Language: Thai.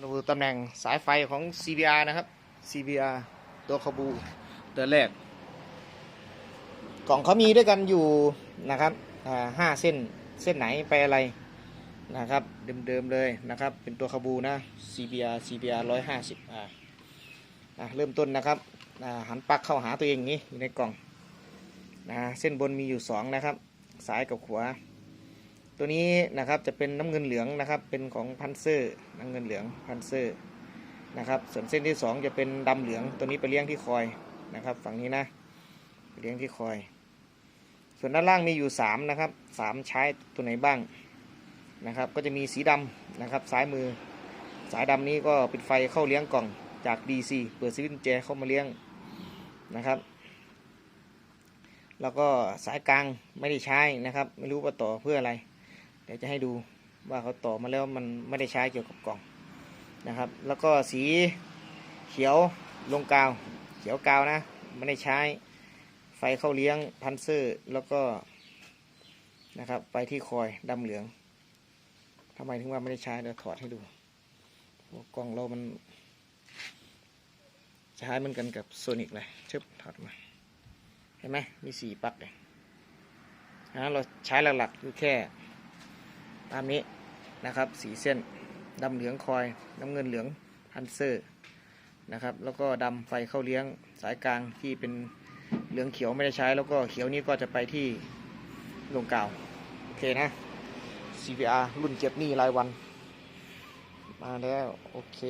มาดูตำแหน่งสายไฟของ CBR นะครับ CBR ตัวคาบูตัวแรก กล่องเขามีด้วยกันอยู่นะครับอ่าห้าเส้นเส้นไหนไปอะไรนะครับเดิมๆเลยนะครับ เป็นตัวคาบูนะ CBR CBR ร้อยห้าสิบอ่าอะเริ่มต้นนะครับอ่าหันปลั๊กเข้าหาตัวเองอย่างนี้อยู่ในกล่องนะเส้นบนมีอยู่สองนะครับซ้ายกับขวา ตัวนี้นะครับจะเป็นน้ำเงินเหลืองนะครับเป็นของพันเซอร์น้ำเงินเหลืองพันเซอร์นะครับส่วนเส้นที่สองจะเป็นดำเหลืองตัวนี้ไปเลี้ยงที่คอยนะครับ ฝั่งนี้นะเลี้ยงที่คอย ส่วนด้านล่างมีอยู่สามนะครับสามใช้ตัวไหนบ้างนะครับ ก็จะมีสีดำนะครับซ้ายมือ สายดำนี้ก็เป็นไฟเข้าเลี้ยงกล่องจาก DC เปิดสวิตช์แจเข้ามาเลี้ยงนะครับ แล้วก็สายกลางไม่ได้ใช้นะครับ ไม่รู้ว่าต่อเพื่ออะไร ดี๋ยวจะให้ดูว่าเขาต่อมาแล้วมันไม่ได้ใช้เกี่ยวกับกล่องนะครับ แล้วก็สีเขียวลงกาว เขียวกาวนะ ไม่ได้ใช้ไฟเข้าเลี้ยงพันเซอร์แล้วก็นะครับไปที่คอยดำเหลืองทำไมถึงว่าไม่ได้ใช้เดี๋ยวถอดให้ดูกล่องเรามันใช้เหมือนกันกับโซนิกเลยชึบถอดมาเห็นไหมมีสี่ปลั๊กเลยนะเราใช้หลักๆอยู่แค่ ตามนี้นะครับสีเส้นดำเหลืองคอย น้ำเงินเหลืองพันเซอร์นะครับ แล้วก็ดำไฟเข้าเลี้ยงสายกลางที่เป็นเหลืองเขียวไม่ได้ใช้ แล้วก็เขียวนี้ก็จะไปที่ลงกาวโอเคนะ CVR รุ่นเจ็บหนี้รายวัน มาแล้ว โอเค